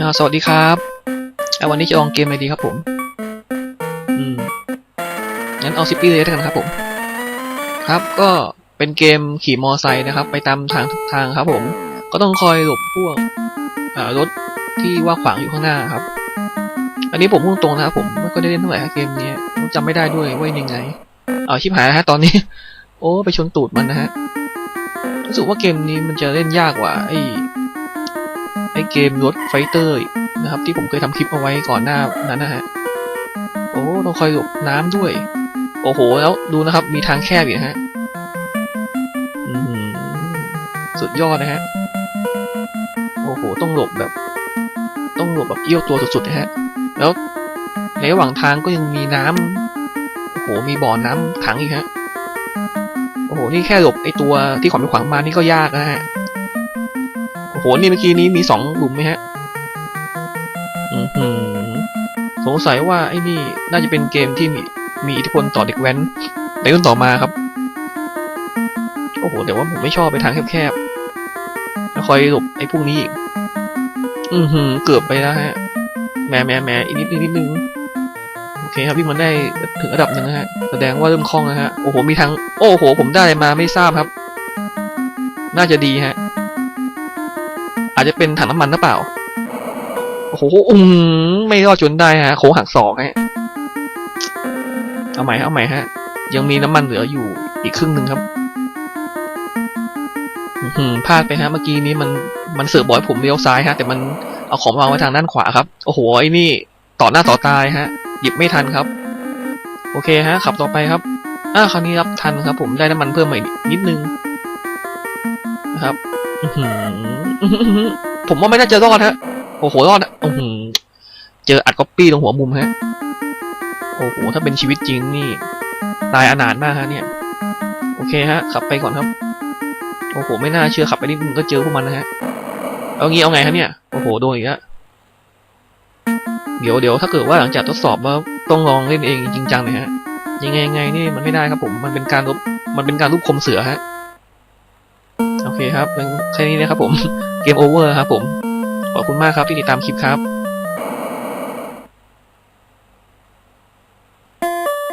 อ่าสวัสดีครับอ่าวันนี้จะลองเกมอะไรดีครับผม อืม งั้นเอาซิปปี้เลยแล้วกันครับผม ครับ ก็เป็นเกมขี่มอไซค์นะครับ ไปตามทางทุกทางครับผม ก็ต้องคอยหลบพวกอ่ารถที่ว่าขวางอยู่ข้างหน้าครับ อันนี้ผมพูดตรงนะครับผมไม่ก็ได้เล่นเท่าไหร่ครับเกมนี้จำไม่ได้ด้วยว่ายังไง เอาชิบหายแล้วฮะตอนนี้ โอ้ ไปชนตูดมันนะฮะ รู้สึกว่าเกมนี้มันจะเล่นยากกว่าไอ้ไอ้เกมรถไฟเตอร์นะครับ ที่ผมเคยทำคลิปเอาไว้ก่อนหน้านั้นนะฮะ โอ้ต้องคอยหลบน้ำด้วย โอ้โห แล้วดูนะครับ มีทางแคบอีกนะฮะสุดยอดนะฮะ โอ้โห ต้องหลบแบบ ต้องหลบแบบเอี้ยวตัวสุดๆนะฮะ แล้วในระหว่างทางก็ยังมีน้ำโอ้โห มีบ่อน้ำขังอีกฮะ อ้โห นี่แค่หลบไอตัวที่ขวางไปขวางมานี่ก็ยากนะฮะ โอ้โห นี่เมื่อกี้นี้มีสองหลุมไหมฮะ อือหือ สงสัยว่าไอ้นี่น่าจะเป็นเกมที่มีมีอิทธิพลต่อเด็กแว้นในรุ่นต่อมาครับ โอ้โหแต่ว่าผมไม่ชอบไปทางแคบๆแล้วคอยหลบไอ้พวกนี้อีก อือหือ เกือบไปแล้วฮะแหม่แหม่แหม่อีกนิดนึงนิดนึงโอ เคครับวิ่งมันได้ถึงระดับหนึ่งนะฮะ แสดงว่าเริ่มคล่องนะฮะ โอ้โห มีทางโอ้โห ผมได้อะไรมาไม่ทราบครับ น่าจะดีฮะ อาจจะเป็นถังน้ำมันหรือเปล่า โอ้โห อืมไม่รอดจนได้ฮะ โค้งหักศอกฮะ เอาใหม่ฮะ เอาใหม่ฮะ ยังมีน้ำมันเหลืออยู่อีกครึ่งหนึ่งครับอื้อหือพลาดไปฮะ เมื่อกี้นี้มัน มันเสือบอกให้ผมเลี้ยวซ้ายฮะ แต่มันเอาของวางไว้ทางด้านขวาครับ โอ้โห ไอ้นี่ต่อหน้าต่อตายฮะ หยิบไม่ทันครับ โอเคฮะ ขับต่อไปครับอ่าคราวนี้รับทันครับ ผมได้น้ำมันเพิ่มมาอีกนิดนึงนะครับผมว่าไม่น่าจะรอดฮะโอ้โหรอดอะเจออัดก๊อปปี้ตรงหัวมุมฮะโอ้โหถ้าเป็นชีวิตจริงนี่ ตายอนาถมากฮะเนี่ย โอเคฮะ ขับไปก่อนครับ โอ้โห ไม่น่าเชื่อขับไปนิดนึงก็เจอพวกมันนะฮะ เอางี้เอาไงฮะเนี่ย โอ้โห โดนอีกแล้ว เดี๋ยวเดี๋ยวถ้าเกิดว่าหลังจากทดสอบว่าต้องลองเล่นเองจริงจังเลยฮะ ยังไงยังไงนี่มันไม่ได้ครับผม มันเป็นการรบมันเป็นการรูปคมเสือฮะ โอเคครับแค่นี้นะครับผม เกมโอเวอร์ครับผม ขอบคุณมากครับที่ติดตามคลิปครับ